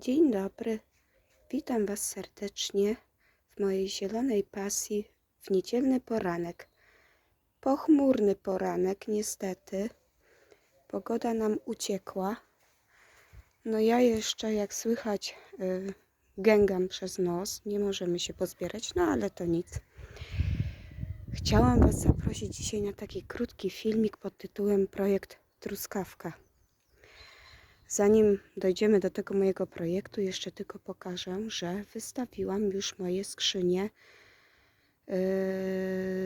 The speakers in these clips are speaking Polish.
Dzień dobry. Witam Was serdecznie w mojej zielonej pasji w niedzielny poranek. Pochmurny poranek, niestety. Pogoda nam uciekła. No ja jeszcze, jak słychać, y, gęgam przez nos. Nie możemy się pozbierać, no ale to nic. Chciałam Was zaprosić dzisiaj na taki krótki filmik pod tytułem Projekt Truskawka. Zanim dojdziemy do tego mojego projektu, jeszcze tylko pokażę, że wystawiłam już moje skrzynie yy,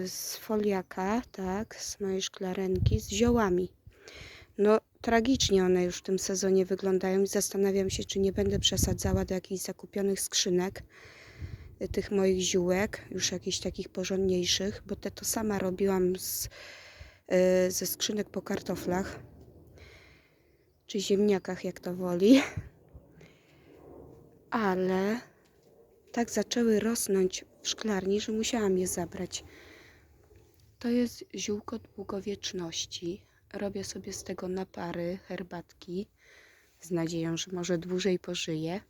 z foliaka, tak, z mojej szklarenki, z ziołami. No, tragicznie one już w tym sezonie wyglądają i zastanawiam się, czy nie będę przesadzała do jakichś zakupionych skrzynek y, tych moich ziółek, już jakichś takich porządniejszych, bo te to sama robiłam z, yy, ze skrzynek po kartoflach czy ziemniakach, jak to woli. Ale tak zaczęły rosnąć w szklarni, że musiałam je zabrać. To jest ziółko długowieczności. Robię sobie z tego napary, herbatki, z nadzieją, że może dłużej pożyję.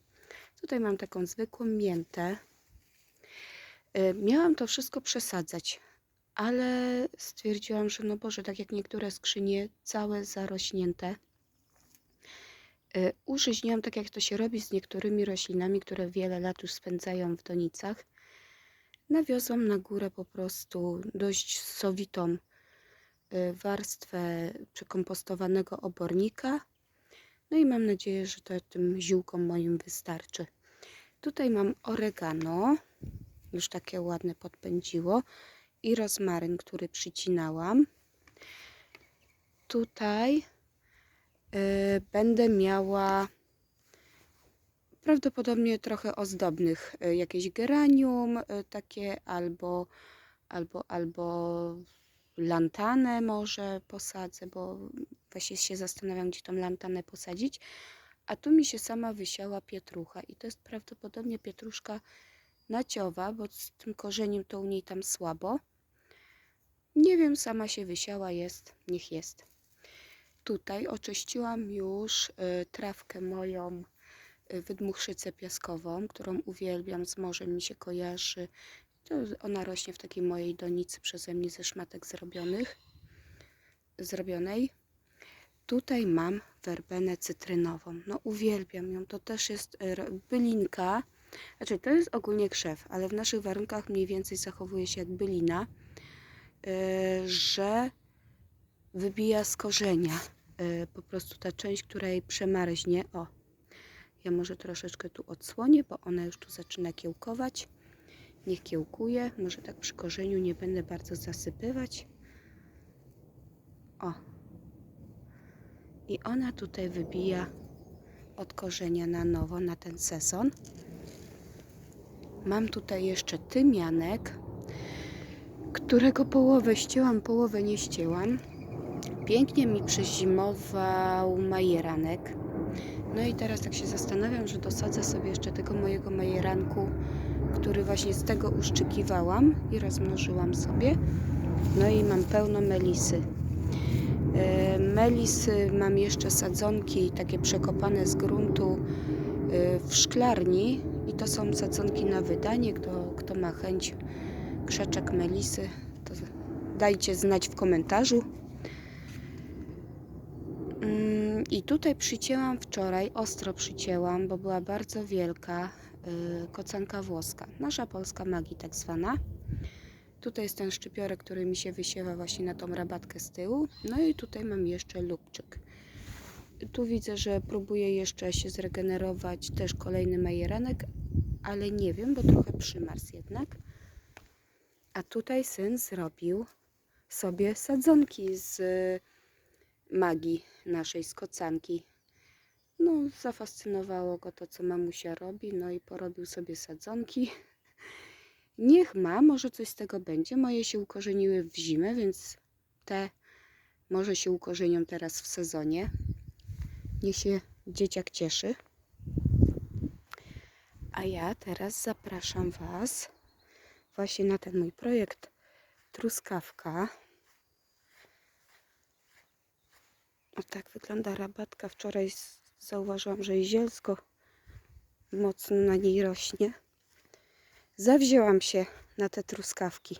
Tutaj mam taką zwykłą miętę. Y, Miałam to wszystko przesadzać, ale stwierdziłam, że no Boże, tak jak niektóre skrzynie, całe zarośnięte, użyźniłam tak, jak to się robi z niektórymi roślinami, które wiele lat już spędzają w donicach. Nawiozłam na górę po prostu dość sowitą y, warstwę przekompostowanego obornika. No i mam nadzieję, że to tym ziółkom moim wystarczy. Tutaj mam oregano, już takie ładne podpędziło, i rozmaryn, który przycinałam. Tutaj będę miała prawdopodobnie trochę ozdobnych, y, jakieś geranium y, takie albo, albo, albo lantanę może posadzę, bo właśnie się zastanawiam, gdzie tą lantanę posadzić. A tu mi się sama wysiała pietrucha i to jest prawdopodobnie pietruszka naciowa, bo z tym korzeniem to u niej tam słabo. Nie wiem, sama się wysiała, jest, niech jest. Tutaj oczyściłam już y, trawkę moją y, wydmuchrzycę piaskową, którą uwielbiam, z morzem mi się kojarzy. To ona rośnie w takiej mojej donicy przeze mnie ze szmatek zrobionych, zrobionej. Tutaj mam werbenę cytrynową. No uwielbiam ją. To też jest y, bylinka. Znaczy to jest ogólnie krzew, ale w naszych warunkach mniej więcej zachowuje się jak bylina, że wybija z korzenia. Y, Po prostu ta część, która jej przemarznie. O, ja może troszeczkę tu odsłonię, bo ona już tu zaczyna kiełkować. Niech kiełkuje. Może tak przy korzeniu nie będę bardzo zasypywać. O. I ona tutaj wybija od korzenia na nowo, na ten sezon. Mam tutaj jeszcze tymianek, którego połowę ścięłam, połowę nie ścięłam. Pięknie mi przezimował majeranek. No i teraz tak się zastanawiam, że dosadzę sobie jeszcze tego mojego majeranku, który właśnie z tego uszczykiwałam i rozmnożyłam sobie. No i mam pełno melisy. E, Melisy mam jeszcze sadzonki takie przekopane z gruntu e, w szklarni i to są sadzonki na wydanie. Kto, kto ma chęć krzaczek melisy, to dajcie znać w komentarzu. Mm, I tutaj przycięłam wczoraj, ostro przycięłam, bo była bardzo wielka y, kocanka włoska. Nasza polska magii tak zwana. Tutaj jest ten szczypiorek, który mi się wysiewa właśnie na tą rabatkę z tyłu. No i tutaj mam jeszcze lubczyk. Tu widzę, że próbuje jeszcze się zregenerować też kolejny majeranek, ale nie wiem, bo trochę przymarzł jednak. A tutaj syn zrobił sobie sadzonki z magii naszej skocanki. No, zafascynowało go to, co mamusia robi, no i porobił sobie sadzonki. Niech ma, może coś z tego będzie. Moje się ukorzeniły w zimę, więc te może się ukorzenią teraz w sezonie. Niech się dzieciak cieszy. A ja teraz zapraszam Was właśnie na ten mój projekt Truskawka. O tak wygląda rabatka. Wczoraj zauważyłam, że zielsko mocno na niej rośnie. Zawzięłam się na te truskawki.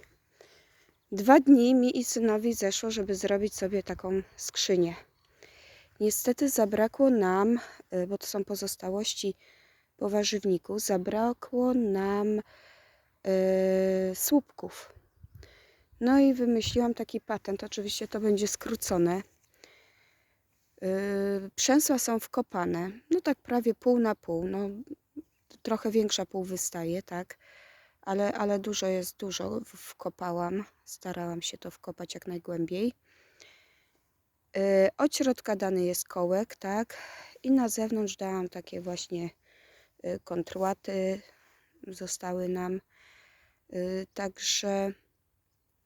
Dwa dni mi i synowi zeszło, żeby zrobić sobie taką skrzynię. Niestety zabrakło nam, y, bo to są pozostałości po warzywniku, zabrakło nam y, słupków. No i wymyśliłam taki patent. Oczywiście to będzie skrócone. Yy, Przęsła są wkopane, no tak prawie pół na pół, no trochę większa pół wystaje, tak, ale, ale dużo jest, dużo wkopałam, starałam się to wkopać jak najgłębiej. Yy, Od środka dany jest kołek, tak, i na zewnątrz dałam takie właśnie yy, kontrłaty, zostały nam, także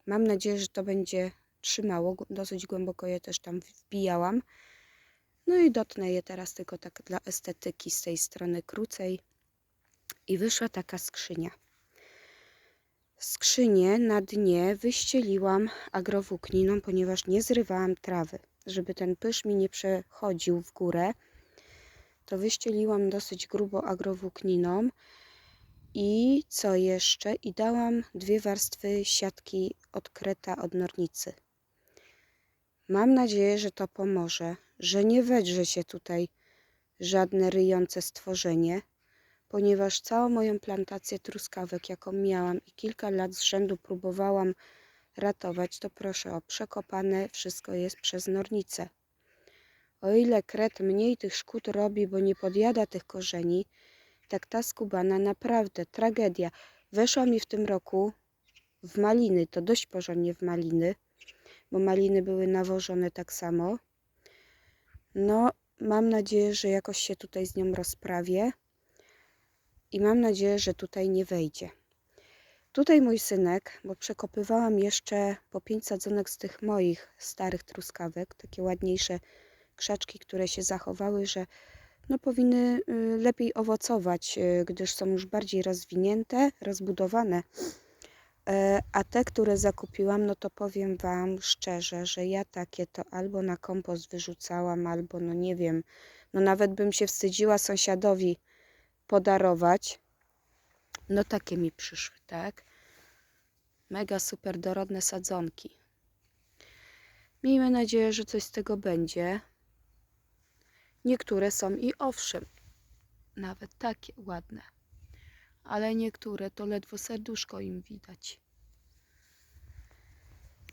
mam nadzieję, że to będzie trzymało, dosyć głęboko. Je też tam wbijałam. No i dotnę je teraz tylko tak dla estetyki z tej strony krócej. I wyszła taka skrzynia. Skrzynię na dnie wyścieliłam agrowłókniną, ponieważ nie zrywałam trawy. Żeby ten pysz mi nie przechodził w górę, to wyścieliłam dosyć grubo agrowłókniną. I co jeszcze? I dałam dwie warstwy siatki od kreta od nornicy. Mam nadzieję, że to pomoże, że nie wedrze się tutaj żadne ryjące stworzenie, ponieważ całą moją plantację truskawek, jaką miałam i kilka lat z rzędu próbowałam ratować, to proszę o przekopane, wszystko jest przez nornicę. O ile kret mniej tych szkód robi, bo nie podjada tych korzeni, tak ta skubana naprawdę tragedia. Weszła mi w tym roku w maliny, to dość porządnie w maliny bo maliny były nawożone tak samo. No, mam nadzieję, że jakoś się tutaj z nią rozprawię i mam nadzieję, że tutaj nie wejdzie. Tutaj mój synek, bo przekopywałam jeszcze po pięć sadzonek z tych moich starych truskawek, takie ładniejsze krzaczki, które się zachowały, że no powinny y, lepiej owocować, y, gdyż są już bardziej rozwinięte, rozbudowane. E, A te, które zakupiłam, no to powiem Wam szczerze, że ja takie to albo na kompost wyrzucałam, albo no nie wiem, no nawet bym się wstydziła sąsiadowi podarować. No takie mi przyszły, tak? Mega super dorodne sadzonki. Miejmy nadzieję, że coś z tego będzie. Niektóre są i owszem, nawet takie ładne ale niektóre to ledwo serduszko im widać.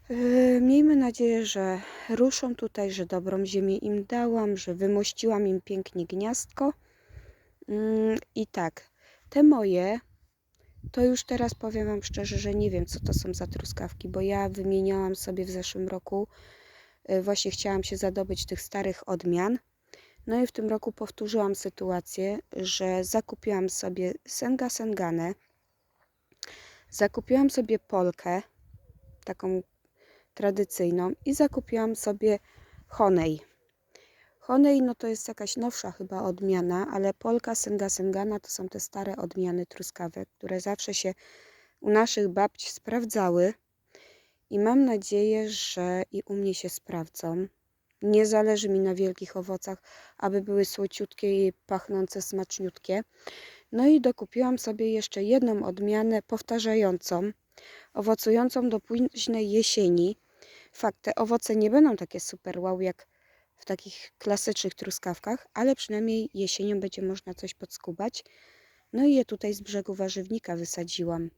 Yy, Miejmy nadzieję, że ruszą tutaj, że dobrą ziemię im dałam, że wymościłam im pięknie gniazdko. Yy, I tak, te moje, to już teraz powiem Wam szczerze, że nie wiem, co to są za truskawki, bo ja wymieniałam sobie w zeszłym roku, yy, właśnie chciałam się zadobyć tych starych odmian. No i w tym roku powtórzyłam sytuację, że zakupiłam sobie Senga Senganę, zakupiłam sobie Polkę, taką tradycyjną i zakupiłam sobie Honej. Honej no to jest jakaś nowsza chyba odmiana, ale Polka, Senga Sengana to są te stare odmiany truskawek, które zawsze się u naszych babci sprawdzały i mam nadzieję, że i u mnie się sprawdzą. Nie zależy mi na wielkich owocach, aby były słociutkie i pachnące smaczniutkie. No i dokupiłam sobie jeszcze jedną odmianę powtarzającą, owocującą do późnej jesieni. Fakt, te owoce nie będą takie super wow jak w takich klasycznych truskawkach, ale przynajmniej jesienią będzie można coś podskubać. No i je tutaj z brzegu warzywnika wysadziłam.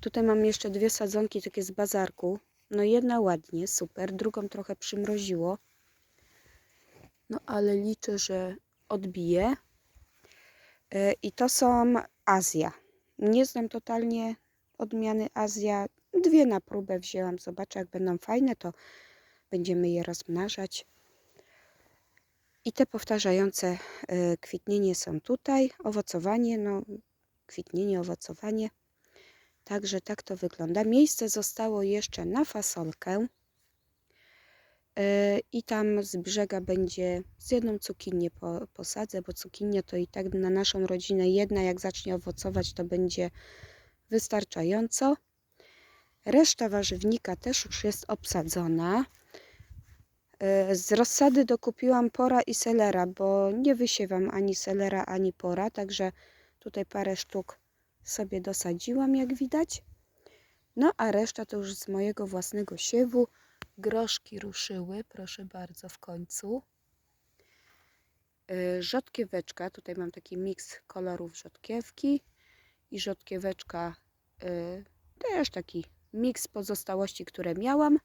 Tutaj mam jeszcze dwie sadzonki takie z bazarku. No jedna ładnie, super, drugą trochę przymroziło. No ale liczę, że odbije. E, I to są Azja. Nie znam totalnie odmiany Azja. Dwie na próbę wzięłam. Zobaczę, jak będą fajne, to będziemy je rozmnażać. I te powtarzające e, kwitnienie są tutaj. Owocowanie, no kwitnienie, owocowanie. Także tak to wygląda. Miejsce zostało jeszcze na fasolkę. E, I tam z brzega będzie z jedną cukinię po, posadzę, bo cukinia to i tak na naszą rodzinę jedna, jak zacznie owocować, to będzie wystarczająco. Reszta warzywnika też już jest obsadzona. E, Z rozsady dokupiłam pora i selera, bo nie wysiewam ani selera, ani pora, także Tutaj parę sztuk sobie dosadziłam, jak widać. No a reszta to już z mojego własnego siewu. Groszki ruszyły, proszę bardzo, w końcu. Yy, Rzodkieweczka, tutaj mam taki miks kolorów rzodkiewki i rzodkieweczka yy, też taki miks pozostałości, które miałam.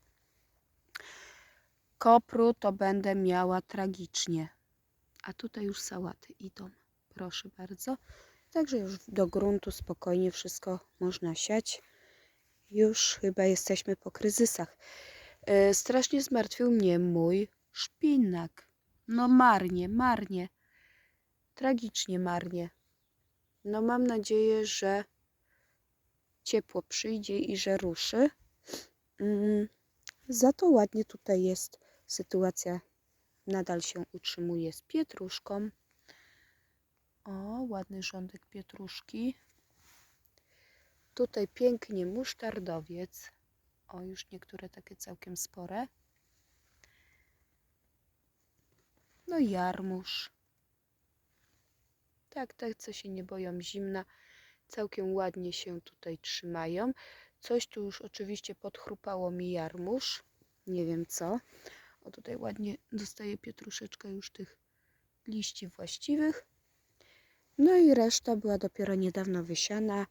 Kopru to będę miała tragicznie. A tutaj już sałaty idą, proszę bardzo. Także już do gruntu spokojnie wszystko można siać. Już chyba jesteśmy po kryzysach. E, strasznie zmartwił mnie mój szpinak. No marnie, marnie. Tragicznie marnie. No mam nadzieję, że ciepło przyjdzie i że ruszy. Mm, za to ładnie tutaj jest sytuacja. Nadal się utrzymuje z pietruszką. O, ładny rządek pietruszki. Tutaj pięknie musztardowiec. O, już niektóre takie całkiem spore. No jarmuż. Tak, tak, co się nie boją zimna. Całkiem ładnie się tutaj trzymają. Coś tu już oczywiście podchrupało mi jarmuż. Nie wiem co. O, tutaj ładnie dostaje pietruszeczka już tych liści właściwych. No i reszta była dopiero niedawno wysiana.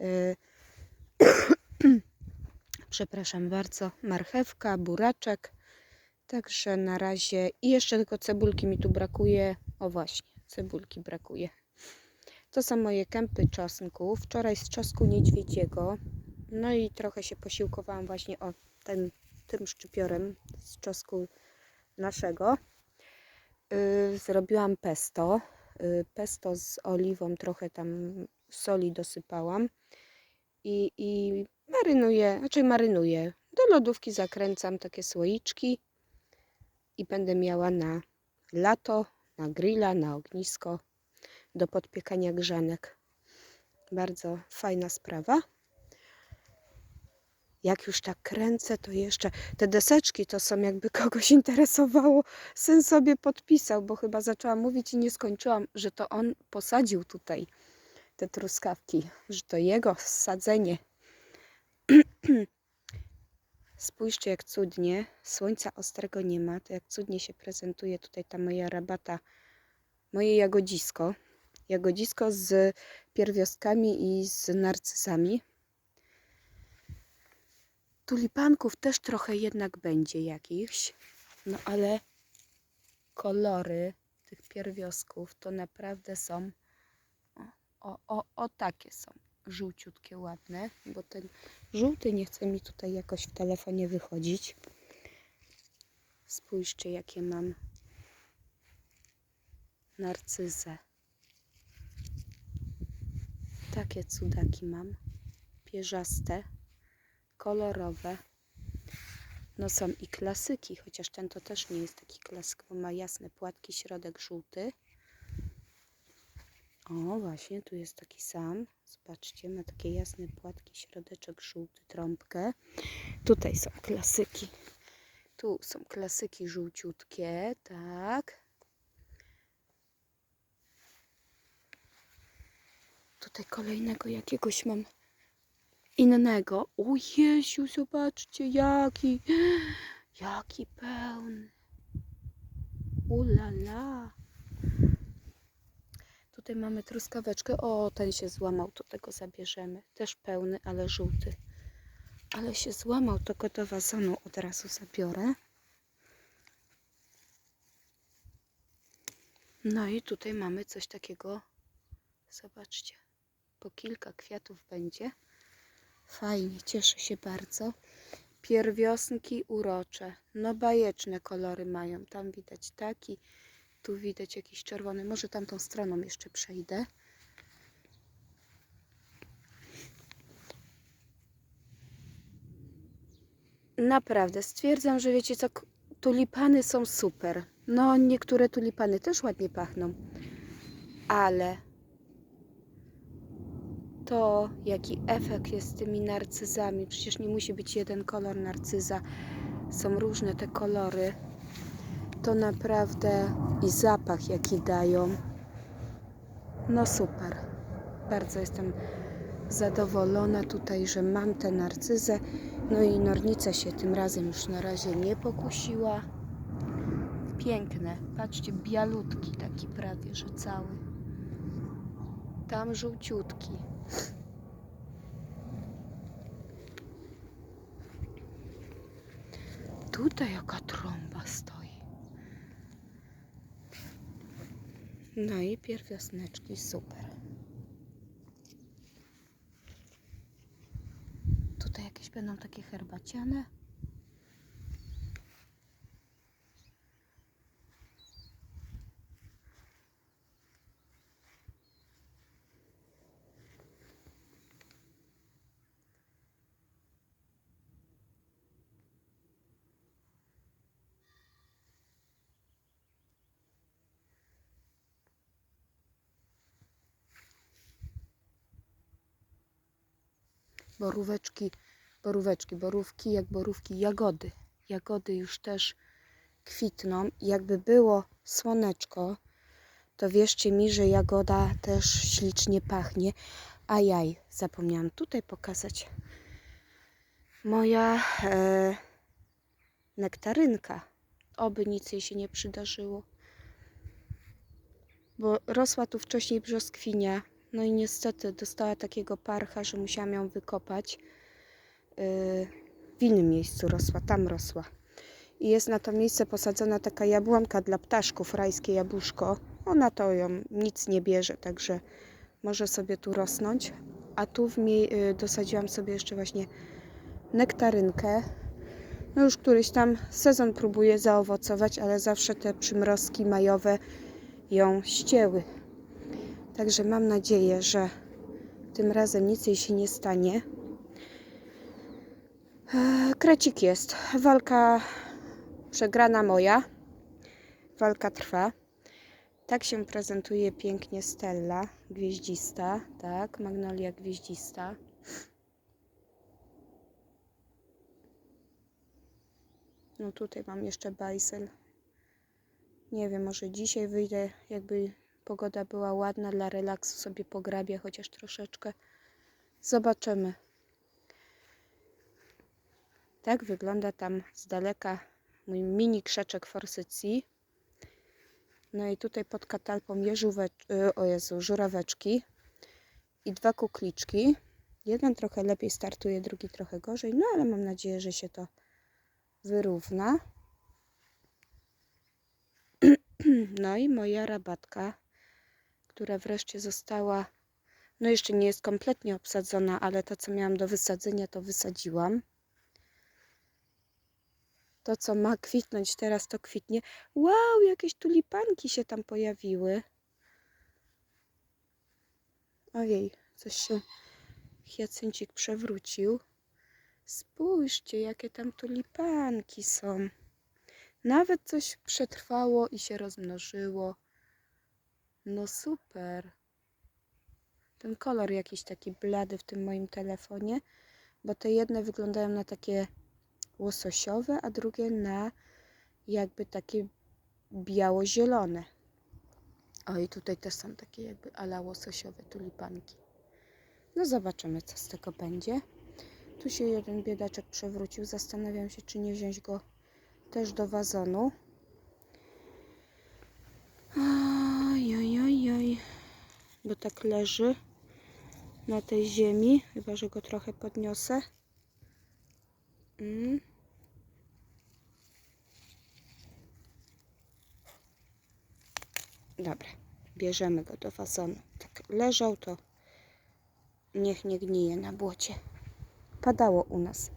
Y, Przepraszam bardzo, marchewka, buraczek. Także na razie i jeszcze tylko cebulki mi tu brakuje. O właśnie, cebulki brakuje. To są moje kępy czosnku. Wczoraj z czosnku niedźwiedziego. No i trochę się posiłkowałam właśnie o ten, tym szczypiorem z czosnku naszego. Yy, zrobiłam pesto. Yy, pesto z oliwą, trochę tam soli dosypałam. I, i marynuję, znaczy marynuję. Do lodówki zakręcam takie słoiczki i będę miała na lato, na grilla, na ognisko do podpiekania grzanek. Bardzo fajna sprawa. Jak już tak kręcę, to jeszcze te deseczki to są jakby kogoś interesowało. Syn sobie podpisał, bo chyba zaczęłam mówić i nie skończyłam, że to on posadził tutaj te truskawki, że to jego sadzenie. Spójrzcie, jak cudnie. Słońca ostrego nie ma. To jak cudnie się prezentuje tutaj ta moja rabata, moje jagodzisko. Jagodzisko z pierwiostkami i z narcyzami. Tulipanków też trochę jednak będzie jakichś. No ale kolory tych pierwiostków to naprawdę są o, o, o takie są żółciutkie, ładne, bo ten żółty nie chce mi tutaj jakoś w telefonie wychodzić. Spójrzcie, jakie mam narcyzę. Takie cudaki mam. Pierzaste, kolorowe. No są i klasyki, chociaż ten to też nie jest taki klasyk, bo ma jasne płatki, środek żółty. O, właśnie, tu jest taki sam. Zobaczcie, ma takie jasne płatki, środeczek żółty, trąbkę. Tutaj są klasyki. Tu są klasyki żółciutkie, tak. Tutaj kolejnego jakiegoś mam innego. O Jezu, zobaczcie, jaki, jaki pełny. Ulala. Tutaj mamy truskaweczkę. O, ten się złamał, to tego zabierzemy. Też pełny, ale żółty. Ale się złamał, to go do wazonu od razu zabiorę. No i tutaj mamy coś takiego. Zobaczcie. Po kilka kwiatów będzie. Fajnie, cieszę się bardzo. Pierwiosnki urocze. No bajeczne kolory mają. Tam widać taki, tu widać jakiś czerwony. Może tamtą stroną jeszcze przejdę. Naprawdę, stwierdzam, że wiecie co, tulipany są super. No, niektóre tulipany też ładnie pachną. Ale to, jaki efekt jest z tymi narcyzami. Przecież nie musi być jeden kolor narcyza. Są różne te kolory. To naprawdę i zapach, jaki dają. No super. Bardzo jestem zadowolona tutaj, że mam tę narcyzę. No i nornica się tym razem już na razie nie pokusiła. Piękne. Patrzcie, bialutki taki prawie, że cały. Tam żółciutki. Tutaj jaka trąba stoi. No i pierwiosneczki, super. Tutaj jakieś będą takie herbaciane. Boróweczki, boróweczki, borówki, jak borówki, jagody. Jagody już też kwitną. Jakby było słoneczko, to wierzcie mi, że jagoda też ślicznie pachnie. A jaj, zapomniałam tutaj pokazać. Moja e, nektarynka. Oby nic jej się nie przydarzyło. Bo rosła tu wcześniej brzoskwinia. No i niestety dostała takiego parcha, że musiałam ją wykopać. Yy, w innym miejscu rosła, tam rosła. I jest na to miejsce posadzona taka jabłonka dla ptaszków, rajskie jabłuszko. Ona to ją nic nie bierze, także może sobie tu rosnąć. A tu w mie- yy, dosadziłam sobie jeszcze właśnie nektarynkę. No już któryś tam sezon próbuje zaowocować, ale zawsze te przymrozki majowe ją ścięły. Także mam nadzieję, że tym razem nic jej się nie stanie. Eee, Krecik jest. Walka przegrana moja. Walka trwa. Tak się prezentuje pięknie Stella, gwieździsta, tak, magnolia gwieździsta. No tutaj mam jeszcze bajsel. Nie wiem, może dzisiaj wyjdę, jakby pogoda była ładna, dla relaksu sobie pograbię chociaż troszeczkę. Zobaczymy. Tak wygląda tam z daleka mój mini krzeczek forsycji. No i tutaj pod katalpą jeżówecz, y, o Jezu, żuraweczki i dwa kukliczki. Jeden trochę lepiej startuje, drugi trochę gorzej, no ale mam nadzieję, że się to wyrówna. No i moja rabatka, która wreszcie została, no jeszcze nie jest kompletnie obsadzona, ale to co miałam do wysadzenia, to wysadziłam. To co ma kwitnąć teraz, to kwitnie. Wow, jakieś tulipanki się tam pojawiły. Ojej, coś się hiacyncik przewrócił. Spójrzcie, jakie tam tulipanki są. Nawet coś przetrwało i się rozmnożyło. No super. Ten kolor jakiś taki blady w tym moim telefonie, bo te jedne wyglądają na takie łososiowe, a drugie na jakby takie biało-zielone. O i tutaj też są takie jakby ala łososiowe tulipanki. No zobaczymy, co z tego będzie. Tu się jeden biedaczek przewrócił. Zastanawiam się, czy nie wziąć go też do wazonu. Bo tak leży na tej ziemi. Chyba, że go trochę podniosę. Mm. Dobra, bierzemy go do wazonu. Tak leżał, to niech nie gnije na błocie. Padało u nas.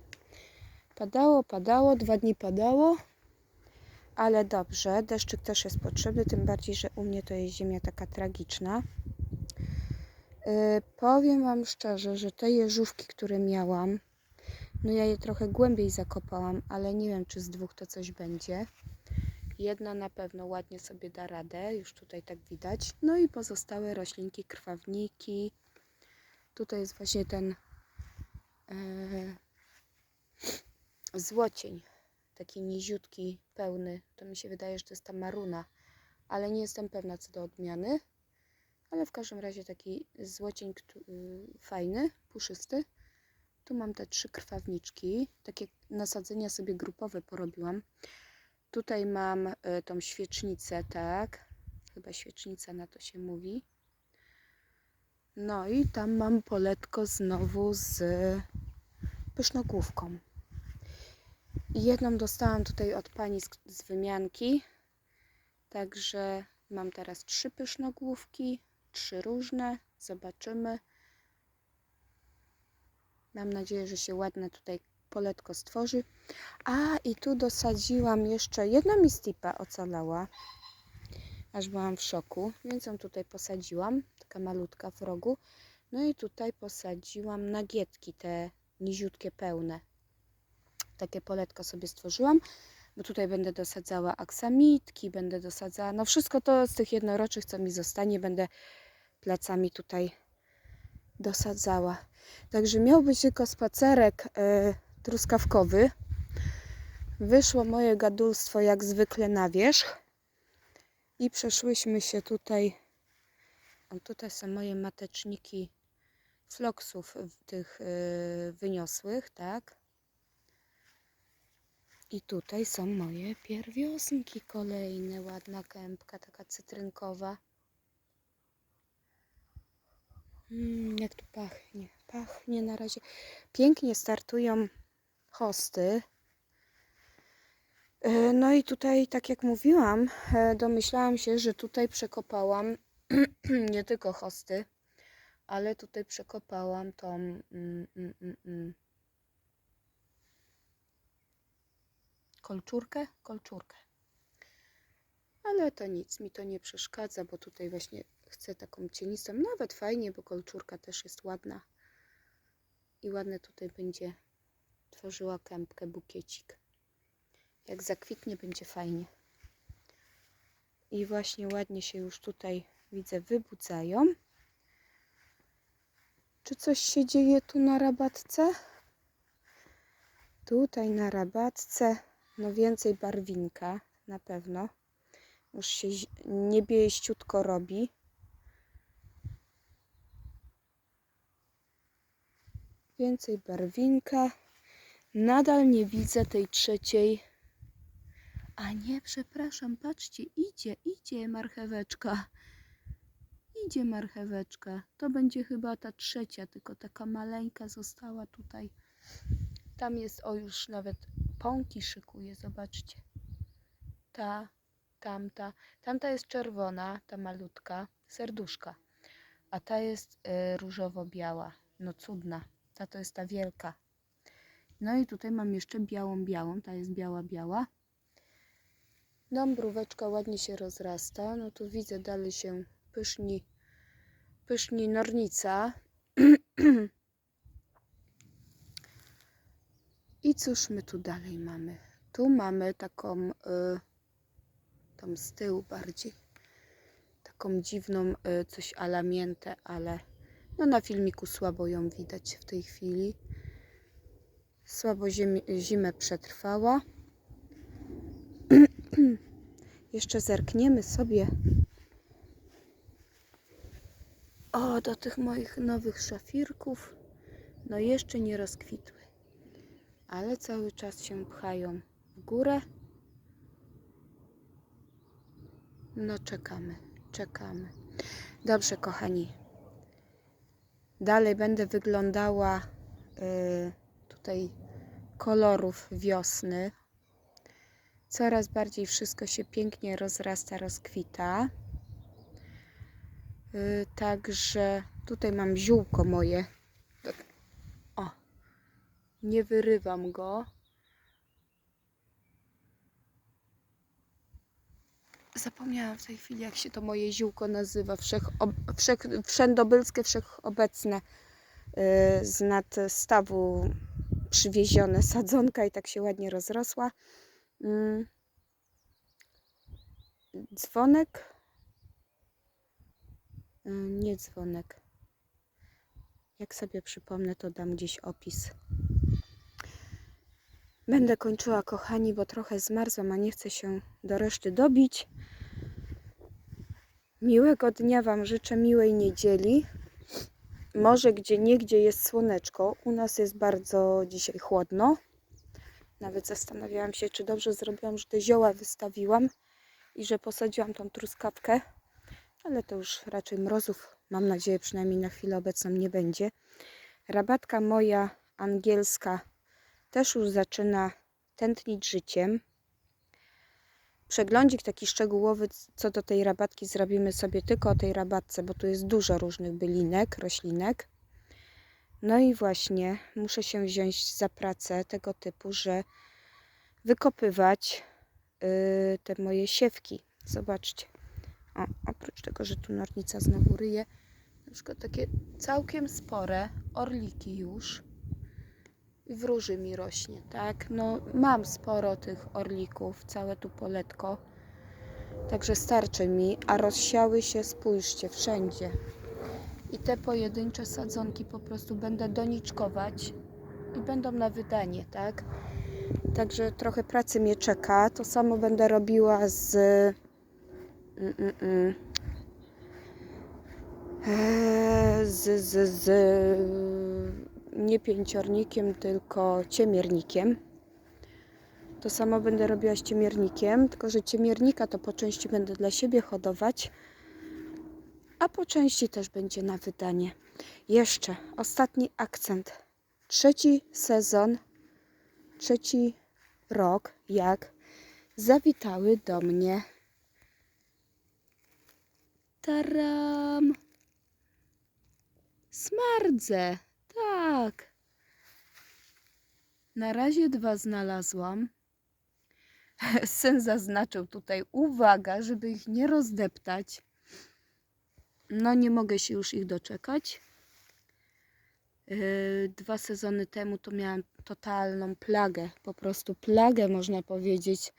Padało, padało, dwa dni padało, ale dobrze, deszczyk też jest potrzebny, tym bardziej, że u mnie to jest ziemia taka tragiczna. Yy, powiem Wam szczerze, że te jeżówki, które miałam, no ja je trochę głębiej zakopałam, ale nie wiem, czy z dwóch to coś będzie. Jedna na pewno ładnie sobie da radę, już tutaj tak widać. No i pozostałe roślinki, krwawniki. Tutaj jest właśnie ten yy, złocień, taki niziutki, pełny. To mi się wydaje, że to jest ta maruna, ale nie jestem pewna co do odmiany. Ale w każdym razie taki złocień y, fajny, puszysty. Tu mam te trzy krwawniczki, takie nasadzenia sobie grupowe porobiłam. Tutaj mam y, tą świecznicę, tak, chyba świecznica na to się mówi. No i tam mam poletko znowu z pysznogłówką. Jedną dostałam tutaj od pani z, z wymianki. Także mam teraz trzy pysznogłówki, trzy różne. Zobaczymy. Mam nadzieję, że się ładne tutaj poletko stworzy. A i tu dosadziłam jeszcze jedna mi stipa ocalała. Aż byłam w szoku, więc ją tutaj posadziłam. Taka malutka w rogu. No i tutaj posadziłam nagietki, te niziutkie, pełne. Takie poletko sobie stworzyłam, bo tutaj będę dosadzała aksamitki, będę dosadzała, no wszystko to z tych jednoroczych, co mi zostanie, będę placami tutaj dosadzała. Także miał być tylko spacerek e, truskawkowy. Wyszło moje gadulstwo jak zwykle na wierzch. I przeszłyśmy się tutaj. O, tutaj są moje mateczniki floksów tych e, wyniosłych, tak? I tutaj są moje pierwiosnki kolejne. Ładna kępka, taka cytrynkowa. Mm, jak tu pachnie. Pachnie na razie. Pięknie startują hosty. E, No i tutaj, tak jak mówiłam, e, domyślałam się, że tutaj przekopałam nie tylko hosty, ale tutaj przekopałam tą mm, mm, mm, kolczurkę, kolczurkę. Ale to nic, mi to nie przeszkadza, bo tutaj właśnie chcę taką cienistą, nawet fajnie, bo kolczurka też jest ładna. I ładne tutaj będzie tworzyła kępkę, bukiecik. Jak zakwitnie, będzie fajnie. I właśnie ładnie się już tutaj, widzę, wybudzają. Czy coś się dzieje tu na rabatce? Tutaj na rabatce, no więcej barwinka, na pewno. Już się niebieściutko robi. Więcej barwinka. Nadal nie widzę tej trzeciej. A nie, przepraszam, patrzcie, idzie, idzie marcheweczka. Idzie marcheweczka. To będzie chyba ta trzecia, tylko taka maleńka została tutaj. Tam jest, o już nawet pąki szykuje, zobaczcie. Ta, tamta. Tamta jest czerwona, ta malutka, serduszka. A ta jest y, różowo-biała. No cudna. Ta to jest ta wielka. No i tutaj mam jeszcze białą, białą. Ta jest biała, biała. Dąbróweczka ładnie się rozrasta. No tu widzę dalej się pyszni, pyszni nornica. I cóż my tu dalej mamy? Tu mamy taką, y, tą z tyłu bardziej, taką dziwną, y, coś ala miętę, ale no na filmiku słabo ją widać w tej chwili. Słabo zimę przetrwała. Jeszcze zerkniemy sobie o, do tych moich nowych szafirków. No jeszcze nie rozkwitły, ale cały czas się pchają w górę. No czekamy, czekamy. Dobrze, kochani. Dalej będę wyglądała y, tutaj kolorów wiosny. Coraz bardziej wszystko się pięknie rozrasta, rozkwita. Y, Także tutaj mam ziółko moje. Nie wyrywam go. Zapomniałam w tej chwili, jak się to moje ziółko nazywa. Wszech, ob, wszech, wszędobylskie, wszechobecne. y, Z nadstawu przywiezione sadzonka i tak się ładnie rozrosła. Mm. Dzwonek. Y, Nie dzwonek. Jak sobie przypomnę, to dam gdzieś opis. Będę kończyła, kochani, bo trochę zmarzłam, a nie chcę się do reszty dobić. Miłego dnia Wam życzę, miłej niedzieli. Może gdzie niegdzie jest słoneczko. U nas jest bardzo dzisiaj chłodno. Nawet zastanawiałam się, czy dobrze zrobiłam, że te zioła wystawiłam i że posadziłam tą truskawkę. Ale to już raczej mrozów, mam nadzieję, przynajmniej na chwilę obecną nie będzie. Rabatka moja angielska też już zaczyna tętnić życiem. Przeglądzik taki szczegółowy co do tej rabatki zrobimy sobie tylko o tej rabatce, bo tu jest dużo różnych bylinek, roślinek. No i właśnie muszę się wziąć za pracę tego typu, że wykopywać yy, te moje siewki. Zobaczcie. O, oprócz tego, że tu nornica znowu ryje, na przykład takie całkiem spore orliki już. I wróży mi rośnie, tak? No mam sporo tych orlików, całe tu poletko. Także starczy mi, a rozsiały się, spójrzcie, wszędzie. I te pojedyncze sadzonki po prostu będę doniczkować i będą na wydanie, tak? Także trochę pracy mnie czeka. To samo będę robiła z. Mm, mm, mm. Eee, Z, z, z nie pięciornikiem, tylko ciemiernikiem. To samo będę robiła z ciemiernikiem, tylko że ciemiernika to po części będę dla siebie hodować, a po części też będzie na wydanie. Jeszcze ostatni akcent. Trzeci sezon, trzeci rok, jak zawitały do mnie. Taram! Smardze! Tak. Na razie dwa znalazłam. Syn zaznaczył tutaj uwaga, żeby ich nie rozdeptać. No nie mogę się już ich doczekać. Yy, Dwa sezony temu to miałam totalną plagę, po prostu plagę można powiedzieć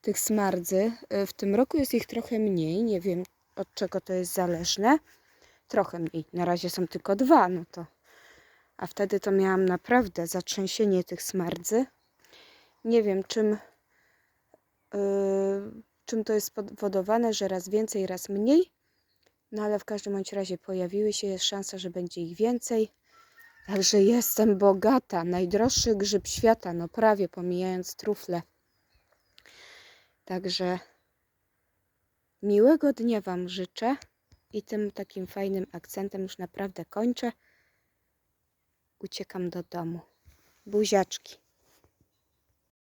tych smardzy. Yy, W tym roku jest ich trochę mniej, nie wiem od czego to jest zależne. Trochę mniej, na razie są tylko dwa, no to a wtedy to miałam naprawdę zatrzęsienie tych smardzy. Nie wiem, czym, yy, czym to jest spowodowane, że raz więcej, raz mniej. No ale w każdym bądź razie pojawiły się, jest szansa, że będzie ich więcej. Także jestem bogata. Najdroższy grzyb świata, no prawie pomijając trufle. Także miłego dnia Wam życzę i tym takim fajnym akcentem już naprawdę kończę uciekam do domu. Buziaczki.